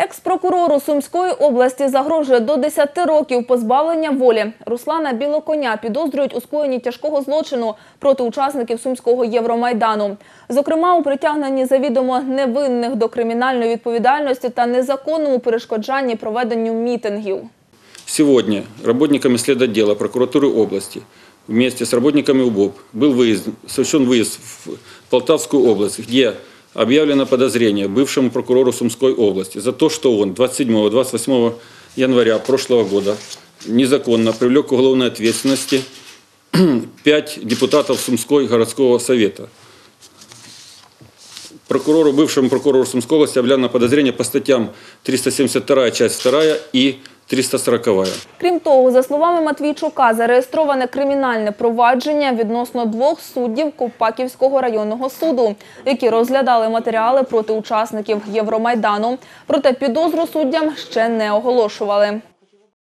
Екс-прокурору Сумської області загрожує до 10 років позбавлення волі. Руслана Білоконя підозрюють у скоєнні тяжкого злочину проти учасників Сумського Євромайдану. Зокрема, у притягненні завідомо невинних до кримінальної відповідальності та незаконному перешкоджанні проведенню мітингів. Сегодня работниками следотдела прокуратуры области вместе с работниками УБОП был выезд, совершен выезд в Полтавскую область, где объявлено подозрение бывшему прокурору Сумской области за то, что он 27-28 января прошлого года незаконно привлек к уголовной ответственности пять депутатов Сумской городского совета. Прокурору, бывшему прокурору Сумской области объявлено подозрение по статьям 372 часть 2 и 340. Крім того, за словами Матвійчука, зареєстроване кримінальне провадження відносно двох суддів Ковпаківського районного суду, які розглядали матеріали проти учасників Євромайдану. Проте підозру суддям ще не оголошували.